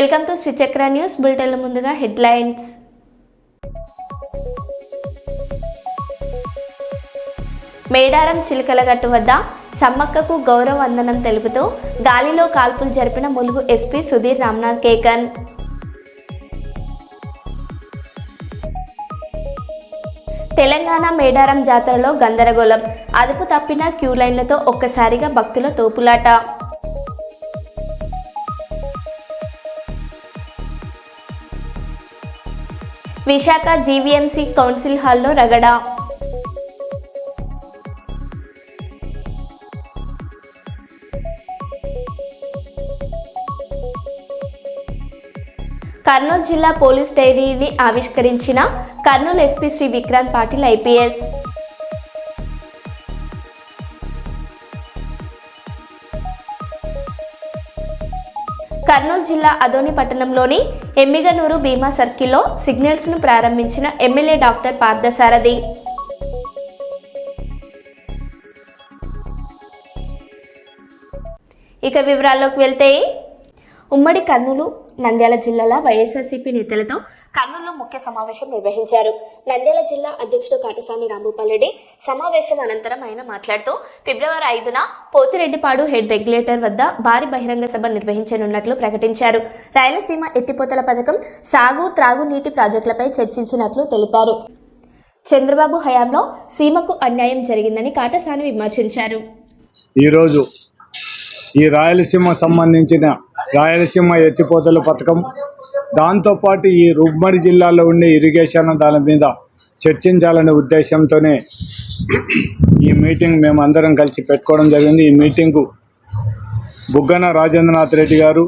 Welcome to Srichakra news బులెటిన్ల ముందుగా headlines. Medaram Chilakalagattu వద్ద సమ్మక్కకు గౌరవ వందనం తెలుపుతూ గాలిలో కాల్పులు జరిపిన ములుగు ఎస్పీ సుధీర్ రామ్నాథ్ కేకన్. తెలంగాణ మేడారం జాతరలో గందరగోళం. అదుపు తప్పిన క్యూ లైన్లతో ఒక్కసారిగా భక్తుల తోపులాట. విశాఖ జీవీఎంసీ కౌన్సిల్ హాల్లో రగడ. కర్నూలు జిల్లా పోలీస్ డైరీని ఆవిష్కరించిన కర్నూలు ఎస్పీ శ్రీ విక్రాంత్ పాటిల్ ఐపీఎస్. కర్నూలు జిల్లా అదోని పట్టణంలోని ఎమ్మిగనూరు భీమా సర్కిల్లో సిగ్నల్స్ను ప్రారంభించిన ఎమ్మెల్యే డాక్టర్ పార్థసారథి. ఇక వివరాల్లోకి వెళ్తే ఉమ్మడి కర్నూలు నంద్యాల జిల్లాల వైఎస్ఆర్సీపీ నేతలతో కర్నూలులో ముఖ్య సమావేశం నిర్వహించారు. నంద్యాల జిల్లా అధ్యక్షుడు కాటసాని రాంభూపాల్ సమావేశం అనంతరం ఆయన మాట్లాడుతూ ఫిబ్రవరి ఐదున పోతిరెడ్డిపాడు హెడ్ రెగ్యులేటర్ వద్ద భారీ బహిరంగ సభ నిర్వహించనున్నట్లు ప్రకటించారు. రాయలసీమ ఎత్తిపోతల పథకం సాగు త్రాగునీటి ప్రాజెక్టులపై చర్చించినట్లు తెలిపారు. చంద్రబాబు హయాంలో సీమకు అన్యాయం జరిగిందని కాటసాని విమర్శించారు. ఈరోజు ఈ రాయలసీమ సంబంధించిన రాయలసీమ ఎత్తిపోతల పథకం. దాంతోపాటు ఈ రుగ్మడి జిల్లాలో ఉండే ఇరిగేషన్ దాని మీద చర్చించాలనే ఉద్దేశంతోనే ఈ మీటింగ్ మేము అందరం కలిసి పెట్టుకోవడం జరిగింది. ఈ మీటింగు బుగ్గన రాజేంద్రనాథ్ రెడ్డి గారు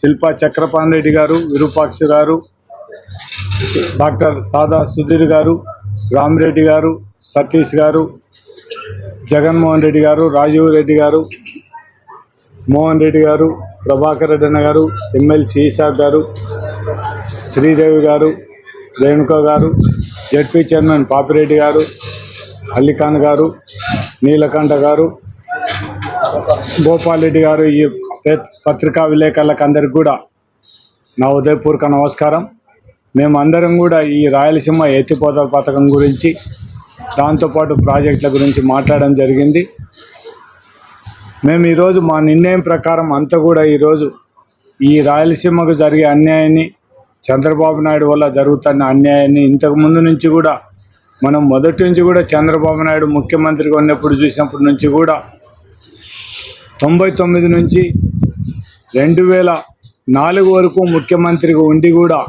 శిల్పా చక్రపాణి రెడ్డి గారు విరూపాక్ష గారు డాక్టర్ సాదా సుధీర్ గారు రామిరెడ్డి గారు సతీష్ గారు జగన్మోహన్ రెడ్డి గారు రాజీవ్ రెడ్డి గారు మోహన్ రెడ్డి గారు ప్రభాకర్ రెడ్డి అన్న గారు ఎమ్మెల్సీ ఈసాక్ గారు శ్రీదేవి గారు రేణుక గారు జడ్పీ చైర్మన్ పాపిరెడ్డి గారు అల్లిఖాన్ గారు నీలకంఠ గారు గోపాల్ రెడ్డి గారు ఈ పత్రికా విలేకరులకు అందరికి కూడా నా ఉదయపూర్వక నమస్కారం. మేము అందరం కూడా ఈ రాయలసీమ ఎత్తిపోతల పథకం గురించి దాంతోపాటు ప్రాజెక్టుల గురించి మాట్లాడడం జరిగింది. మేము ఈరోజు మా నిర్ణయం ప్రకారం అంతా కూడా ఈరోజు ఈ రాయలసీమకు జరిగే అన్యాయాన్ని చంద్రబాబు నాయుడు వల్ల జరుగుతున్న అన్యాయాన్ని ఇంతకు ముందు నుంచి కూడా మనం మొదటి నుంచి కూడా చంద్రబాబు నాయుడు ముఖ్యమంత్రిగా ఉన్నప్పుడు చూసినప్పటి నుంచి కూడా తొంభై తొమ్మిది నుంచి రెండు వేల నాలుగు వరకు ముఖ్యమంత్రిగా ఉండి కూడా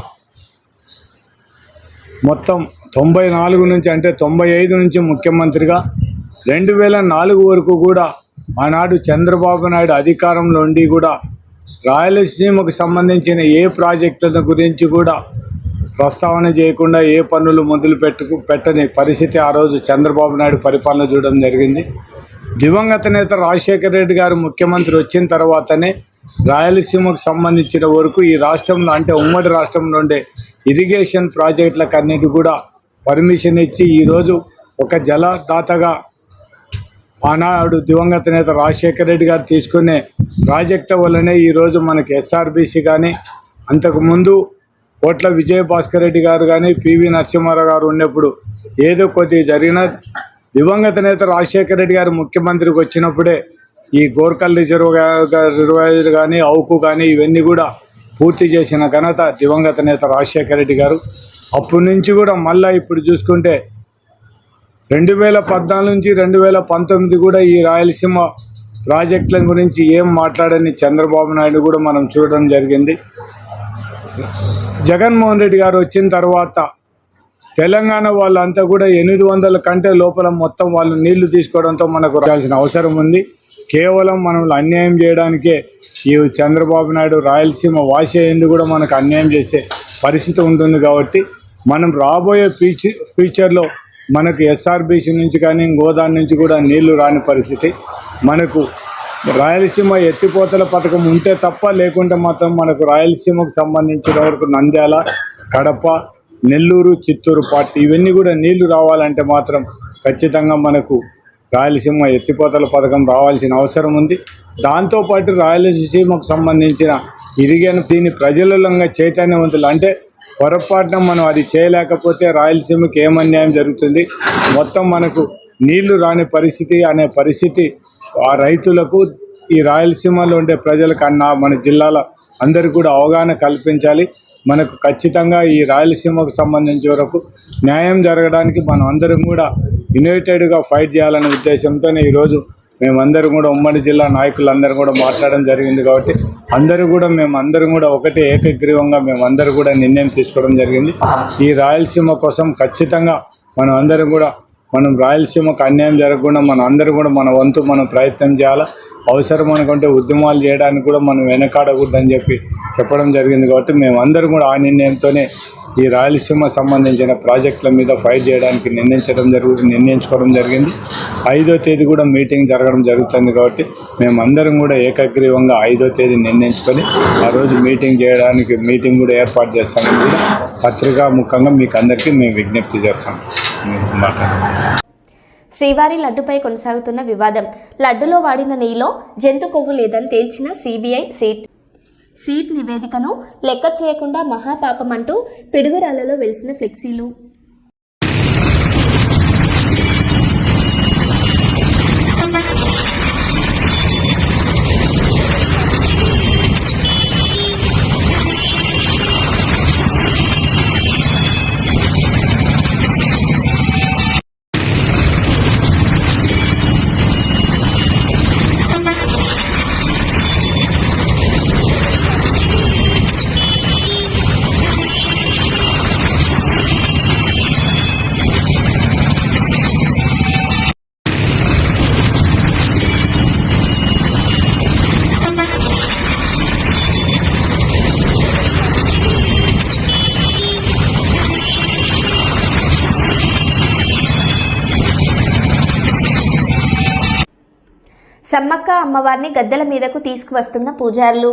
మొత్తం తొంభై నాలుగు నుంచి అంటే తొంభై ఐదు నుంచి ముఖ్యమంత్రిగా రెండు వేల నాలుగు వరకు కూడా ఆనాడు చంద్రబాబు నాయుడు అధికారంలో ఉండి కూడా రాయలసీమకు సంబంధించిన ఏ ప్రాజెక్టుల గురించి కూడా ప్రస్తావన చేయకుండా ఏ పనులు మొదలు పెట్టు పెట్టని పరిస్థితి ఆ రోజు చంద్రబాబు నాయుడు పరిపాలన చూడడం జరిగింది. దివంగత నేత రాజశేఖర రెడ్డి గారు ముఖ్యమంత్రి వచ్చిన తర్వాతనే రాయలసీమకు సంబంధించిన వరకు ఈ రాష్ట్రంలో అంటే ఉమ్మడి రాష్ట్రంలో ఉండే ఇరిగేషన్ ప్రాజెక్టులకు అన్నిటి కూడా పర్మిషన్ ఇచ్చి ఈరోజు ఒక జలదాతగా ఆనాడు దివంగత నేత రాజశేఖర రెడ్డి గారు తీసుకునే ప్రాజెక్ట్ వల్లనే ఈరోజు మనకి ఎస్ఆర్బీసీ కానీ అంతకుముందు కోట్ల విజయభాస్కర్ రెడ్డి గారు కానీ పివి నరసింహారావు గారు ఉన్నప్పుడు ఏదో కొద్దిగా జరిగిన దివంగత నేత రాజశేఖర రెడ్డి గారు ముఖ్యమంత్రికి వచ్చినప్పుడే ఈ గోర్కల్ రిజర్వ్ రిజర్వాయర్ కానీ అవుకు కానీ ఇవన్నీ కూడా పూర్తి చేసిన ఘనత దివంగత నేత రాజశేఖర రెడ్డి గారు. అప్పటి నుంచి కూడా మళ్ళీ ఇప్పుడు చూసుకుంటే రెండు వేల పద్నాలుగు నుంచి రెండు వేల పంతొమ్మిది కూడా ఈ రాయలసీమ ప్రాజెక్టుల గురించి ఏం మాట్లాడని చంద్రబాబు నాయుడు కూడా మనం చూడడం జరిగింది. జగన్మోహన్ రెడ్డి గారు వచ్చిన తర్వాత తెలంగాణ వాళ్ళంతా కూడా ఎనిమిది వందల కంటే లోపల మొత్తం వాళ్ళు నీళ్ళు తీసుకోవడంతో మనకు రావాల్సిన అవసరం ఉంది. కేవలం మనం అన్యాయం చేయడానికే ఈ చంద్రబాబు నాయుడు రాయలసీమ వాసేయందు కూడా మనకు అన్యాయం చేసే పరిస్థితి ఉంటుంది కాబట్టి మనం రాబోయే ఫ్యూచర్ ఫ్యూచర్లో మనకు ఎస్ఆర్బీసీ నుంచి కానీ గోదావరి నుంచి కూడా నీళ్ళు రాని పరిస్థితి. మనకు రాయలసీమ ఎత్తిపోతల పథకం ఉంటే తప్ప లేకుంటే మాత్రం మనకు రాయలసీమకు సంబంధించిన వరకు నంద్యాల కడప నెల్లూరు చిత్తూరు పార్టీ ఇవన్నీ కూడా నీళ్ళు రావాలంటే మాత్రం ఖచ్చితంగా మనకు రాయలసీమ ఎత్తిపోతల పథకం రావాల్సిన అవసరం ఉంది. దాంతోపాటు రాయలసీమకు సంబంధించిన ఇరిగిన దీని ప్రజలంగా చైతన్యవంతులు. అంటే పొరపాటున మనం అది చేయలేకపోతే రాయలసీమకి ఏమన్యాయం జరుగుతుంది? మొత్తం మనకు నీళ్ళు రాని పరిస్థితి అనే పరిస్థితి ఆ రైతులకు ఈ రాయలసీమలో ఉండే ప్రజలకు అన్న మన జిల్లాల అందరికీ కూడా అవగాహన కల్పించాలి. మనకు ఖచ్చితంగా ఈ రాయలసీమకు సంబంధించి వరకు న్యాయం జరగడానికి మనం అందరం కూడా యునైటెడ్గా ఫైట్ చేయాలనే ఉద్దేశంతోనే ఈరోజు మేమందరం కూడా ఉమ్మడి జిల్లా నాయకులందరూ కూడా మాట్లాడడం జరిగింది కాబట్టి అందరూ కూడా మేము కూడా ఒకటే ఏకగ్రీవంగా మేమందరూ కూడా నిర్ణయం తీసుకోవడం జరిగింది. ఈ రాయలసీమ కోసం ఖచ్చితంగా మనం అందరం కూడా మనం రాయలసీమకు అన్యాయం జరగకుండా మన అందరూ కూడా మన వంతు మనం ప్రయత్నం చేయాలా? అవసరం అనుకుంటే ఉద్యమాలు చేయడానికి కూడా మనం వెనకాడకూడదని చెప్పి చెప్పడం జరిగింది కాబట్టి మేము కూడా ఆ నిర్ణయంతోనే ఈ రాయలసీమ సంబంధించిన ప్రాజెక్టుల మీద ఫైట్ చేయడానికి నిర్ణయించడం జరుగుతుంది నిర్ణయించుకోవడం జరిగింది. ఐదో తేదీ కూడా మీటింగ్ జరగడం జరుగుతుంది కాబట్టి మేము అందరం కూడా ఏకగ్రీవంగా ఐదో తేదీ నిర్ణయించుకొని ఆ రోజు మీటింగ్ చేయడానికి మీటింగ్ కూడా ఏర్పాటు చేస్తామని కూడా పత్రికా ముఖంగా మీకు అందరికీ మేము విజ్ఞప్తి చేస్తాం. మాట్లాడండి శ్రీవారి లడ్డుపై కొనసాగుతున్న వివాదం. లడ్డులో వాడిన నెయ్యిలో జంతు కొవ్వు లేదని తేల్చిన సిబిఐ సీట్. సీట్ నివేదికను లెక్క చేయకుండా మహాపాపం అంటూ పిడుగురాళ్ళలో వెలిసిన ఫ్లెక్సీలు. అమ్మవారిని గద్దెల మీదకు తీసుకువస్తున్న పూజారులు.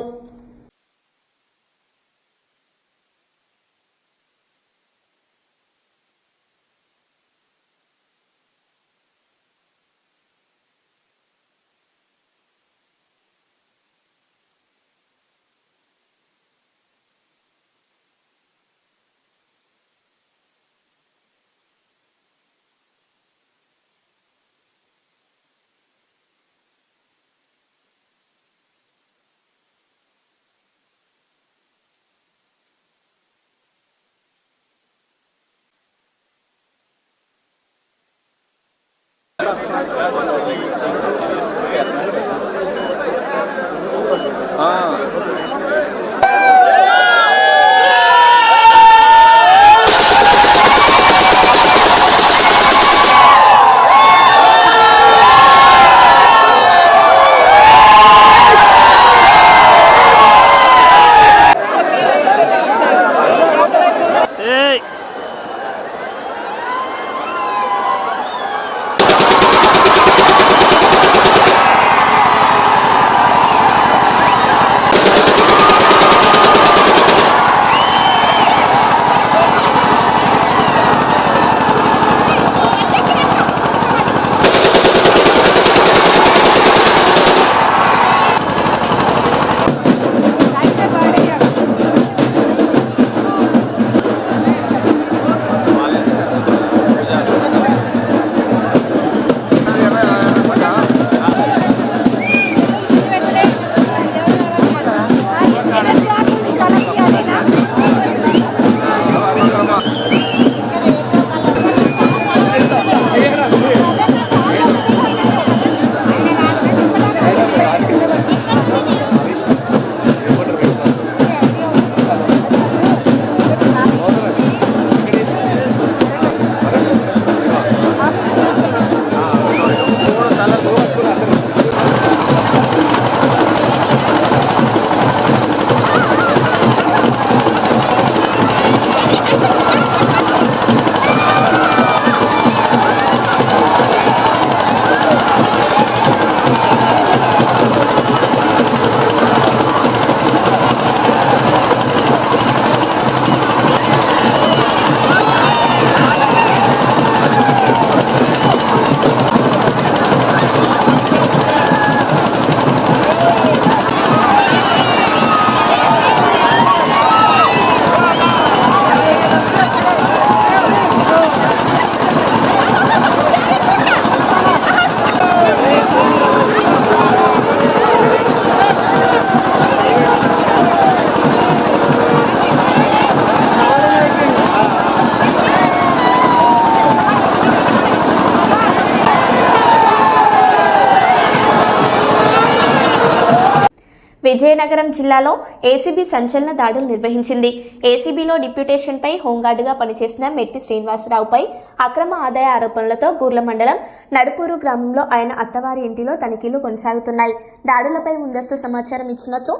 విజయనగరం జిల్లాలో ఏసీబీ సంచలన దాడులు నిర్వహించింది. ఏసీబీలో డిప్యూటేషన్పై హోంగార్డుగా పనిచేసిన మెట్టి శ్రీనివాసరావుపై అక్రమ ఆదాయ ఆరోపణలతో గూర్ల మండలం నడుపూరు గ్రామంలో ఆయన అత్తవారి ఇంటిలో తనిఖీలు కొనసాగుతున్నాయి. దాడులపై ముందస్తు సమాచారం ఇచ్చినట్లు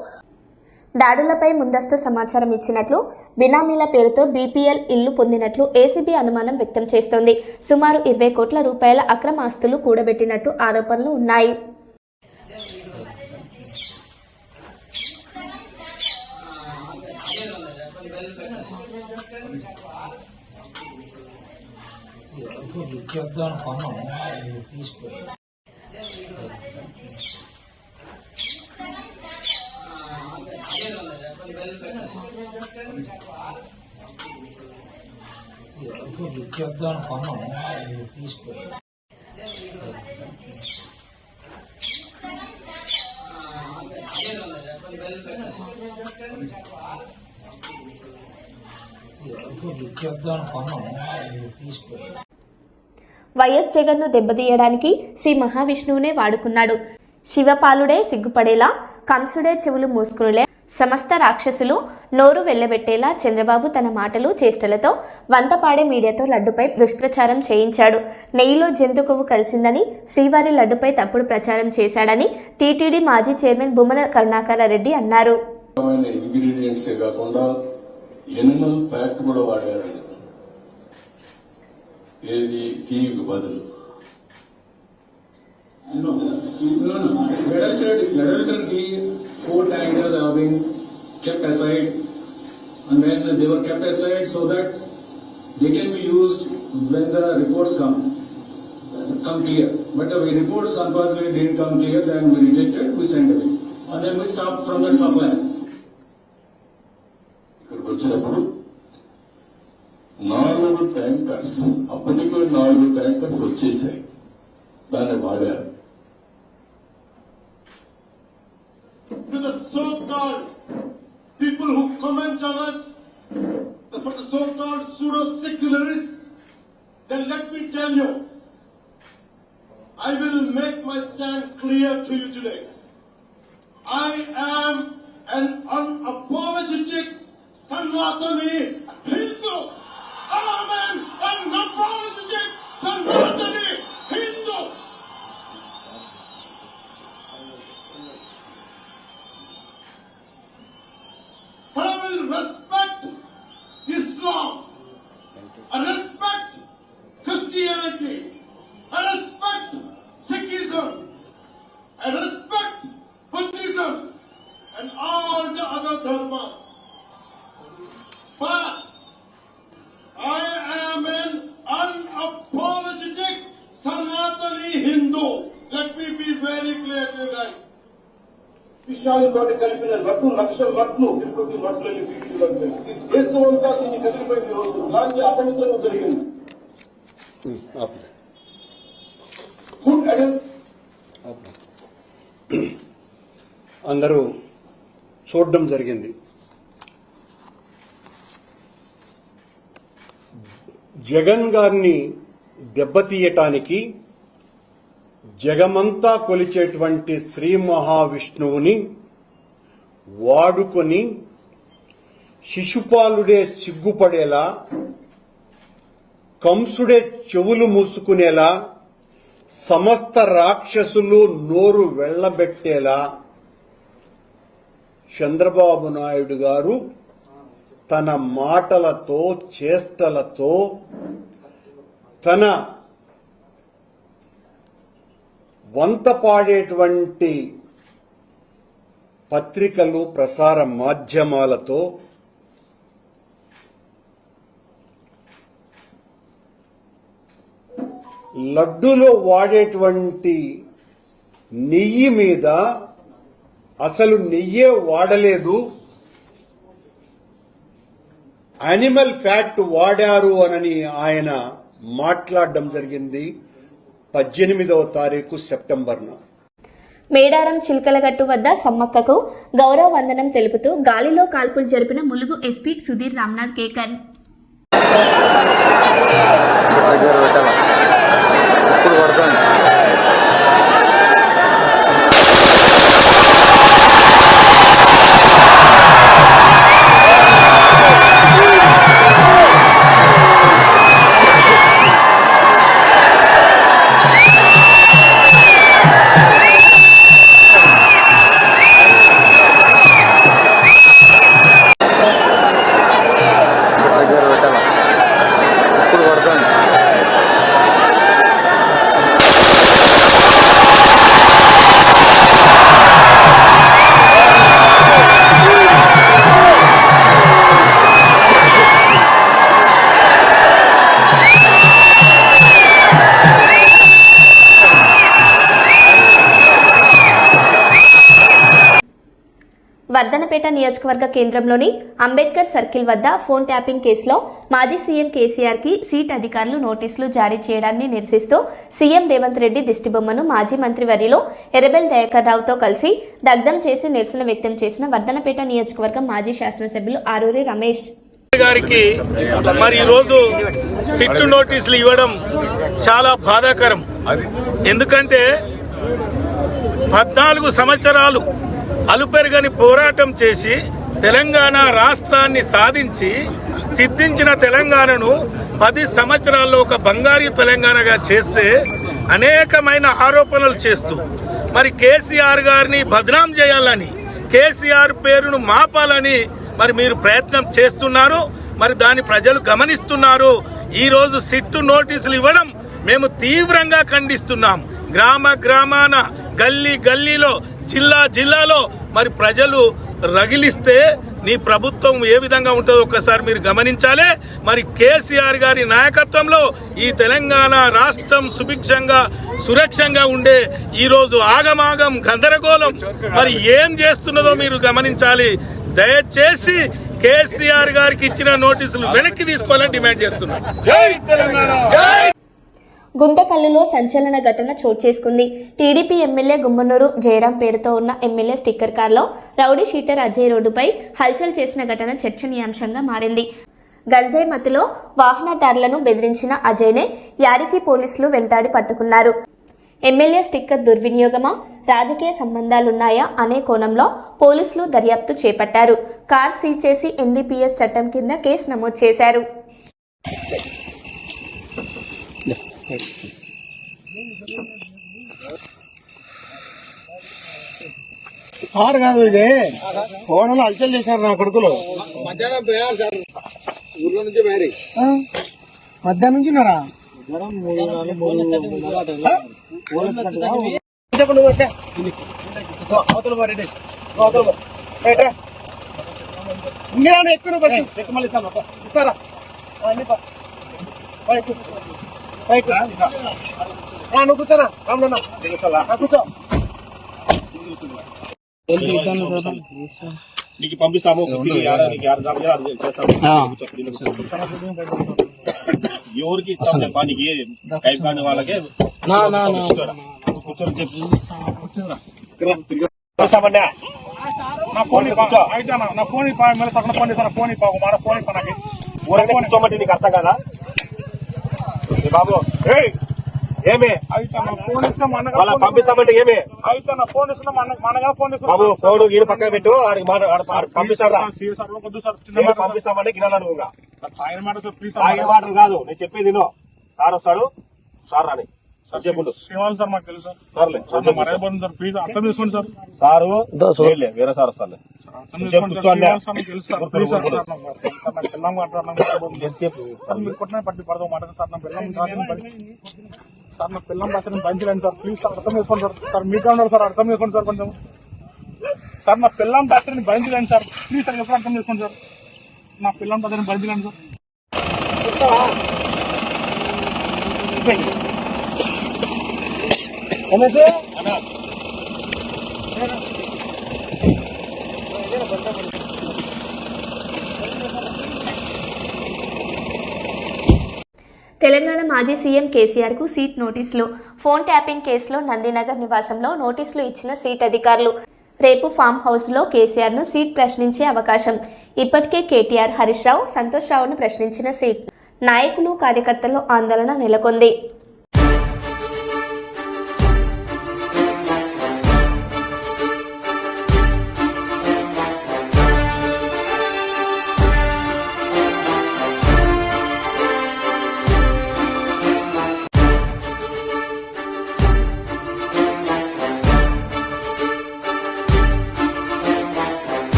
దాడులపై ముందస్తు సమాచారం ఇచ్చినట్లు బినామీల పేరుతో బీపీఎల్ ఇల్లు పొందినట్లు ఏసీబీ అనుమానం వ్యక్తం చేస్తోంది. సుమారు ఇరవై కోట్ల రూపాయల అక్రమ ఆస్తులు కూడబెట్టినట్టు ఆరోపణలు ఉన్నాయి. จุดเด่นของหนองอยู่ที่สวยอยู่จุดเด่นของหนองอยู่ที่สวย Yo, yo, yo, yo, yo, yo, yo, yo, yo, YS జగన్ను దెబ్బతీయడానికి శ్రీ మహావిష్ణువునే వాడుకున్నాడు. శివపాలుడే సిగ్గుపడేలా కంసుడే చెవులు మూసుకునేలా సమస్త రాక్షసులు నోరు వెళ్ళబెట్టేలా చంద్రబాబు తన మాటలు చేష్టలతో వంతపాడే మీడియాతో లడ్డుపై దుష్ప్రచారం చేయించాడు. నెయ్యిలో జంతు కొవ్వు కలిసిందని శ్రీవారి లడ్డుపై తప్పుడు ప్రచారం చేశాడని టీటీడీ మాజీ చైర్మన్ బుమ్మన కరుణాకర రెడ్డి అన్నారు. ఇంగ్రీడియంట్స్ కాకుండా ఎనిమల్ ఫ్యాక్ట్ కూడా వాడారు ఏది టీకి బదులు No, no, no. Adulterated, adulterated ghee, four tankers have been kept aside, and when they were kept aside so that they can be used when the reports come, come clear. But the reports unfortunately didn't come clear, then we rejected, we sent away. And then we stopped from that supply. ఇక్కడికి వచ్చినప్పుడు నాలుగు tankers అప్పటికే నాలుగు tankers వచ్చేసాయి దాన్ని వాడారు to the so-called people who comment on us, for the so-called pseudo-secularists, then let me tell you, I will make my stand clear to you today. I am an unapologetic Sanatani Hindu. Amen and ఈ రోజు. ఇలాంటి అపవిత్రం జరిగింది. అందరూ చూడడం జరిగింది. జగన్ గారిని దెబ్బతీయటానికి జగమంతా కొలిచేటువంటి శ్రీ మహావిష్ణువుని వాడుకొని శిశుపాలుడే సిగ్గుపడేలా కంసుడే చెవులు మూసుకునేలా సమస్త రాక్షసులు నోరు వెళ్ళబెట్టేలా చంద్రబాబు నాయుడు గారు తన మాటలతో చేష్టలతో తన వంత పాడేటువంటి పత్రికలు ప్రసార మాధ్యమాలతో లడ్డులో వాడేటువంటి నెయ్యి మీద అసలు నెయ్యే వాడలేదు. యానిమల్ ఫ్యాట్ వాడారు అనని ఆయన మాట్లాడడం జరిగింది పద్దెనిమిదవ తారీఖు సెప్టెంబర్న. మేడారం చిలకలగట్టు వద్ద సమ్మక్కకు గౌరవ వందనం తెలుపుతూ గాలిలో కాల్పులు జరిపిన ములుగు ఎస్పీ సుధీర్ రామ్నాథ్ కేకర్. నియోజకవర్గ కేంద్రంలోని అంబేద్కర్ సర్కిల్ వద్ద ఫోన్ ట్యాపింగ్ కేసులో మాజీ సీఎం కేసీఆర్కి సీట్ అధికారులు నోటీసులు జారీ చేయడాన్ని నిరసిస్తూ సీఎం రేవంత్ రెడ్డి దిష్టిబొమ్మను మాజీ మంత్రి వర్యులో ఎరబెల్ దయాకర్ రావుతో కలిసి దగ్ధం చేసి నిరసన వ్యక్తం చేసిన వర్ధనపేట నియోజకవర్గం మాజీ శాసనసభ్యులు ఆరూరి రమేష్. గారికి మరి ఈరోజు సిట్టు నోటీసులు ఇవ్వడం చాలా బాధాకరం. ఎందుకంటే పద్నాలుగు సంవత్సరాలు అలుపెరగని పోరాటం చేసి తెలంగాణ రాష్ట్రాన్ని సాధించి సిద్ధించిన తెలంగాణను పది సంవత్సరాల్లో ఒక బంగారు తెలంగాణగా చేస్తే అనేకమైన ఆరోపణలు చేస్తూ మరి కేసీఆర్ గారిని బదనాం చేయాలని కేసీఆర్ పేరును మాపాలని మరి మీరు ప్రయత్నం చేస్తున్నారు మరి దాన్ని ప్రజలు గమనిస్తున్నారు. ఈరోజు సిట్టు నోటీసులు ఇవ్వడం మేము తీవ్రంగా ఖండిస్తున్నాం. గ్రామ గ్రామాన గల్లీ గల్లీలో జిల్లా జిల్లాలో మరి ప్రజలు రగిలిస్తే నీ ప్రభుత్వం ఏ విధంగా ఉంటుందో ఒక్కసారి మీరు గమనించాలి. మరి కేసీఆర్ గారి నాయకత్వంలో ఈ తెలంగాణ రాష్ట్రం సుభిక్షంగా సురక్షంగా ఉండే ఈరోజు ఆగమాగం గందరగోళం. మరి ఏం చేస్తున్నదో మీరు గమనించాలి. దయచేసి కేసీఆర్ గారికి ఇచ్చిన నోటీసులు వెనక్కి తీసుకోవాలని డిమాండ్ చేస్తున్నాం. జై తెలంగాణ! గుంతకల్లులో సంచలన ఘటన చోటు చేసుకుంది. టీడీపీ ఎమ్మెల్యే గుమ్మనూరు జయరాం పేరుతో ఉన్న ఎమ్మెల్యే స్టిక్కర్ కార్లో రౌడీ షీటర్ అజయ్ రోడ్డుపై హల్చల్ చేసిన ఘటన చర్చనీయాంశంగా మారింది. గంజాయి మత్తులో వాహనదారులను బెదిరించిన అజయ్నే యాడికి పోలీసులు వెంటాడి పట్టుకున్నారు. ఎమ్మెల్యే స్టిక్కర్ దుర్వినియోగమా? రాజకీయ సంబంధాలున్నాయా అనే కోణంలో పోలీసులు దర్యాప్తు చేపట్టారు. కార్ సీజ్ చేసి ఎన్డీపీఎస్ చట్టం కింద కేసు నమోదు చేశారు. కారు కాదు ఇది. ఫోన్లో అలచల్ చేశారు నా కొడుకులు. మధ్యాహ్నం పోయారు సార్. ఊర్లో నుంచి బయరి మధ్యాహ్నం నుంచి ఉన్నారా? మధ్యాహ్నం మూడు నాలుగు మూడు మూడున్నర ఆ? చెప్పండి, ఓకే. ఓ, అవతల పో, రెడ్డి. ఓ, అవతల పో. ఏ, రా. ఇందిరా, నువ్వు ఎక్కువ. ఎక్కువ. ఆ, నువ్వు కూర్చోరా రామ్లన్న. కూర్చో నీకు పంపిస్తాము. ఎవరికి ఇస్తాం చెప్పా నీకు ఏ టైప్ కాని వాళ్ళకే. కూర్చొని చెప్పు? నా ఫోన్ అన్న, నా ఫోన్. మళ్ళీ సగం ఫోన్ ఇస్తాను ఫోన్. ఒక మాట ఫోన్ ఇవ్వ నాకు. ఊరంటే కూర్చోమంటే నీకు అర్థం కదా బాబు ఏమి వాళ్ళ పంపిస్తామంటే ఏమి ఫోన్. బాబు ఫోన్ గీడు పక్కన పెట్టు ఆడికి పంపిస్తారా. పంపిస్తామంటే గిరాలను ఆయన. మాటలు కాదు నేను చెప్పేది. సార్ వస్తాడు సార్ రాని చెప్పుండు శ్రీనివాస్ సార్ మాకు తెలుసు సార్. సార్లే మర్యాద పోతుంది సార్, ప్లీజ్ అర్థం చేసుకోండి సార్. సారు లేదులే, వేరే సార్ వస్తారులే. అర్థం చెప్పు, చేసుకోండి సార్, కూర్చోండి. తెలుసు సార్, ప్లీజ్ సార్, కూర్చో. సార్, నాకు సార్, నాకు పిల్లం కాదు, నాకు మర్యాద పోతుంది. ఎంతసేపు సార్, మీరు కొట్టిన పట్టి పడదాం మాట సార్ నా పిల్లం కాదు, బలి- సార్ నా పిల్లం బట్టని పంచలేండి సార్. ప్లీజ్ సార్ అర్థం చేసుకోండి సార్. సార్ మీకు ఉన్నారు సార్ అర్థం చేసుకోండి సార్ కొంచెం. సార్ నా పిల్లం బట్టని భరించలేండి సార్. ప్లీజ్ సార్ ఎప్పుడు అర్థం చేసుకోండి సార్. నా పిల్లం బట్టని భరించలేండి సార్. రమేష్ తెలంగాణ మాజీ సీఎం కేసీఆర్కు సీట్ నోటీసులు. ఫోన్ ట్యాపింగ్ కేసులో నందినగర్ నివాసంలో నోటీసులు ఇచ్చిన సీట్ అధికారులు. రేపు ఫామ్ హౌస్లో కేసీఆర్ను సీట్ ప్రశ్నించే అవకాశం. ఇప్పటికే కేటీఆర్ హరీష్ రావు సంతోష్ రావును ప్రశ్నించిన సీట్. నాయకులు కార్యకర్తల్లో ఆందోళన నెలకొంది.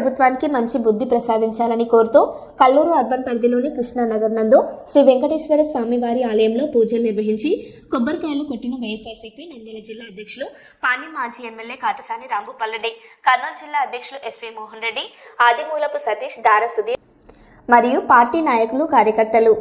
ప్రభుత్వానికి మంచి బుద్ధి ప్రసాదించాలని కోరుతూ కల్లూరు అర్బన్ పరిధిలోని కృష్ణానగర్ నందు శ్రీ వెంకటేశ్వర స్వామివారి ఆలయంలో పూజలు నిర్వహించి కొబ్బరికాయలు కొట్టిన వైఎస్ఆర్సీపీ నంద్యాల జిల్లా అధ్యక్షులు పాని మాజీ ఎమ్మెల్యే కాటసాని రాంభూపల్లెడ్డి కర్నూలు జిల్లా అధ్యక్షులు ఎస్వి మోహన్ రెడ్డి ఆదిమూలపు సతీష్ దార సుధీర్ మరియు పార్టీ నాయకులు కార్యకర్తలు.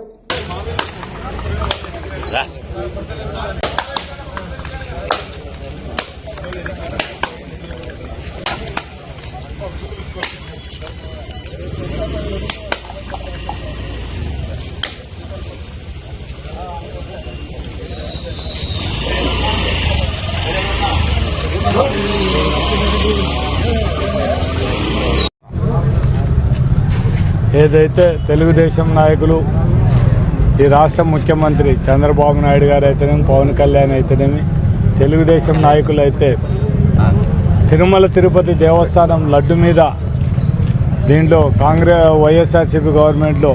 ఏదైతే తెలుగుదేశం నాయకులు ఈ రాష్ట్ర ముఖ్యమంత్రి చంద్రబాబు నాయుడు గారు అయితేనేమి పవన్ కళ్యాణ్ అయితేనేమి తెలుగుదేశం నాయకులు అయితే తిరుమల తిరుపతి దేవస్థానం లడ్డు మీద దీంట్లో కాంగ్రెస్ వైఎస్ఆర్సీపీ గవర్నమెంట్లో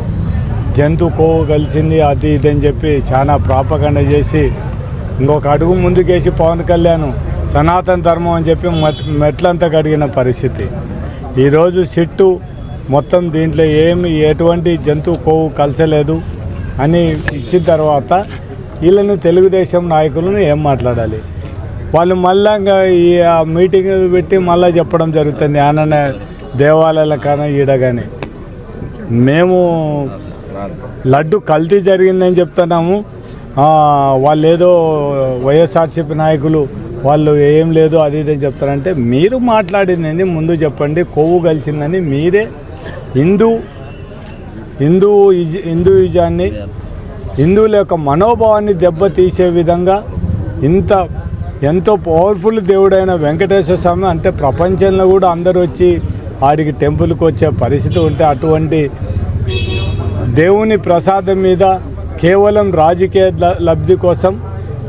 జంతు కొవ్వు కలిసింది అది ఇది అని చెప్పి చాలా ప్రాపకండ చేసి ఇంకొక అడుగు ముందుకేసి పవన్ కళ్యాణ్ సనాతన ధర్మం అని చెప్పి మెట్- మెట్లంతా కడిగిన పరిస్థితి. ఈరోజు సిట్టు మొత్తం దీంట్లో ఏమి ఎటువంటి జంతువు కొవ్వు కలచలేదు అని ఇచ్చిన తర్వాత వీళ్ళని తెలుగుదేశం నాయకులను ఏం మాట్లాడాలి? వాళ్ళు మళ్ళా ఇంకా ఈ ఆ మీటింగ్ పెట్టి మళ్ళీ చెప్పడం జరుగుతుంది ఆననే దేవాలయాల కానీ ఈడ కానీ మేము లడ్డు కల్తీ జరిగిందని చెప్తున్నాము. వాళ్ళు ఏదో వైఎస్ఆర్సీపీ నాయకులు వాళ్ళు ఏం లేదు అది ఇది అని చెప్తారంటే మీరు మాట్లాడింది ముందు చెప్పండి కొవ్వు కలిసిందని మీరే. హిందూ హిందూ ఇజ్ హిందూయిజాన్ని హిందువుల యొక్క మనోభావాన్ని దెబ్బతీసే విధంగా ఇంత ఎంతో పవర్ఫుల్ దేవుడైన వెంకటేశ్వర స్వామి అంటే ప్రపంచంలో కూడా అందరూ వచ్చి ఆడికి టెంపుల్కి వచ్చే పరిస్థితి ఉంటే అటువంటి దేవుని ప్రసాదం మీద కేవలం రాజకీయ ల- లబ్ధి కోసం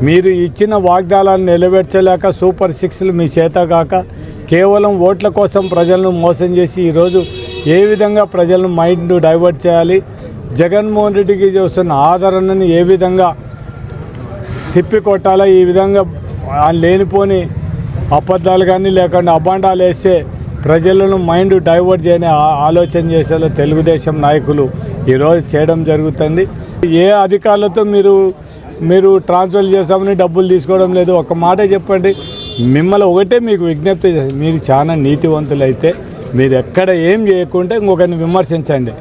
మీరు ఇచ్చిన వాగ్దానాలను నిలబెట్టలేక సూపర్ సిక్స్లు మీ చేత కాక కేవలం ఓట్ల కోసం ప్రజలను మోసం చేసి ఈరోజు ఏ విధంగా ప్రజలను మైండ్ డైవర్ట్ చేయాలి? జగన్మోహన్ రెడ్డికి చూస్తున్న ఆదరణను ఏ విధంగా తిప్పికొట్టాలో? ఈ విధంగా లేనిపోని అబద్ధాలు కానీ లేకుండా అబాండాలు వేస్తే ప్రజలను మైండ్ డైవర్ట్ చేయని ఆలోచన చేసేలా తెలుగుదేశం నాయకులు ఈరోజు చేయడం జరుగుతుంది. ఏ అధికారులతో మీరు మీరు ట్రాన్స్ఫర్ చేస్తామని డబ్బులు తీసుకోవడం లేదు. ఒక మాట చెప్పండి. మిమ్మల్ని ఒకటే మీకు విజ్ఞప్తి మీరు చాలా నీతివంతులైతే మీరు ఎక్కడ ఏం చేయకుంటే ఇంకొకరిని విమర్శించండి.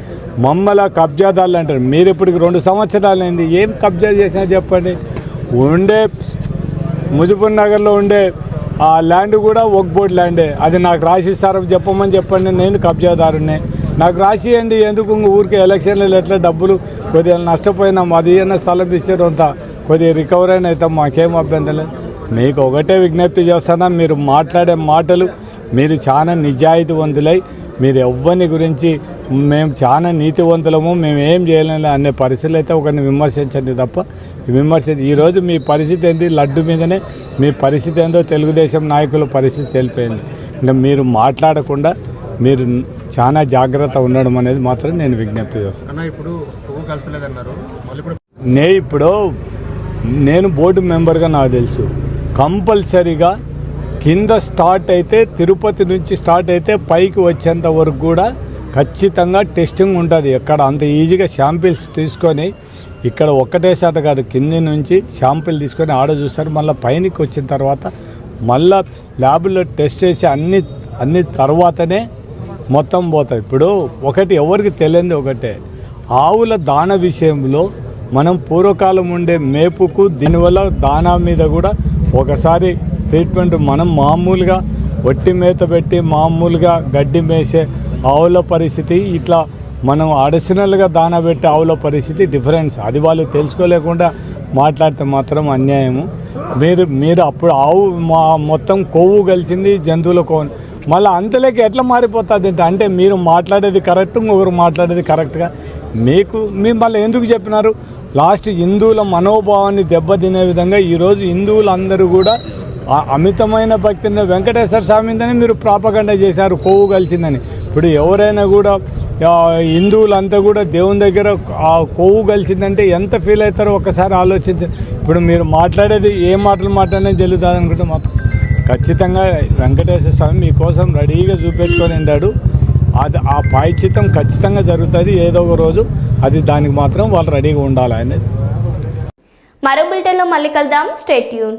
మమ్మల కబ్జాదారులు అంటారు. మీరు ఇప్పటికి రెండు సంవత్సరాలు అయింది. ఏం కబ్జా చేసినా చెప్పండి. ఉండే ముజఫర్ నగర్లో ఉండే ఆ ల్యాండ్ కూడా ఒక బోర్డ్ ల్యాండే అది నాకు రాసి చెప్పమని చెప్పండి. నేను కబ్జాదారునే నాకు రాసియండి ఎందుకు ఇంక ఊరికే ఎలక్షన్లలో ఎట్లా డబ్బులు కొద్దిగా నష్టపోయినాం? అది ఏమైనా స్థలం ఇస్తే అంతా? కొద్దిగా రికవర్ అయిన అవుతాం మాకేం అభ్యంతరం లేదు. మీకు ఒకటే విజ్ఞప్తి చేస్తానా మీరు మాట్లాడే మాటలు మీరు చాలా నిజాయితీవంతులై మీరు ఎవ్వని గురించి మేము చాలా నీతివంతులము మేము ఏం చేయలేము అనే పరిస్థితులు అయితే ఒకరిని విమర్శించండి తప్ప విమర్శ ఈరోజు మీ పరిస్థితి ఏంటి లడ్డు మీదనే మీ పరిస్థితి ఏందో తెలుగుదేశం నాయకుల పరిస్థితి తెలిపోయింది ఇంకా మీరు మాట్లాడకుండా మీరు చాలా జాగ్రత్త ఉండడం అనేది మాత్రం నేను విజ్ఞప్తి చేస్తాను. ఇప్పుడు నే ఇప్పుడు నేను బోర్డు మెంబర్గా నాకు తెలుసు. కంపల్సరీగా కింద స్టార్ట్ అయితే తిరుపతి నుంచి స్టార్ట్ అయితే పైకి వచ్చేంత వరకు కూడా ఖచ్చితంగా టెస్టింగ్ ఉంటుంది. ఎక్కడ అంత ఈజీగా శాంపిల్స్ తీసుకొని ఇక్కడ ఒక్కటేసాట కాదు కింది నుంచి శాంపిల్ తీసుకొని ఆడ చూస్తారు. మళ్ళీ పైనకి వచ్చిన తర్వాత మళ్ళా ల్యాబ్లో టెస్ట్ చేసి అన్ని అన్ని తర్వాతనే మొత్తం పోతుంది ఇప్పుడు ఒకటి ఎవరికి తెలియంది ఒకటే. ఆవుల దాన విషయంలో మనం పూర్వకాలం ఉండే మేపుకు దీనివల్ల దానా మీద కూడా ఒకసారి ట్రీట్మెంట్ మనం మామూలుగా వట్టి మేత పెట్టి మామూలుగా గడ్డి మేసే ఆవుల పరిస్థితి ఇట్లా మనం అడిషనల్గా దానా పెట్టే ఆవుల పరిస్థితి డిఫరెన్స్. అది వాళ్ళు తెలుసుకోలేకుండా మాట్లాడితే మాత్రం అన్యాయము. మీరు మీరు అప్పుడు ఆవు మా మొత్తం కొవ్వు కలిసింది జంతువుల కొవ్వు. మళ్ళీ అంతలోకి ఎట్లా మారిపోతుంది అంటే అంటే మీరు మాట్లాడేది కరెక్ట్ ఇంకొకరు మాట్లాడేది కరెక్ట్గా. మీకు మీ మళ్ళీ ఎందుకు చెప్పినారు? లాస్ట్ హిందువుల మనోభావాన్ని దెబ్బతినే విధంగా ఈరోజు హిందువులందరూ కూడా అమితమైన భక్తిని వెంకటేశ్వర స్వామి మీరు ప్రాపగండ చేశారు కొవ్వు కలిసిందని. ఇప్పుడు ఎవరైనా కూడా హిందువులంతా కూడా దేవుని దగ్గర ఆ కొవ్వు కలిసిందంటే ఎంత ఫీల్ అవుతారో ఒకసారి ఆలోచించండి ఇప్పుడు మీరు మాట్లాడేది ఏ మాటలు మాట్లాడినా జల్లుతుంది అనుకుంటే మాత్రం ఖచ్చితంగా వెంకటేశ్వర స్వామి మీకోసం రెడీగా చూపెట్టుకొని ఉన్నాడు అది ఆ పాయిచితం ఖచ్చితంగా జరుగుతుంది. ఏదో ఒక రోజు అది దానికి మాత్రం వాళ్ళు రెడీగా ఉండాలి అనేది. మరో బులెటిన్లో మళ్ళీ కలుద్దాం. స్టేట్ యూన్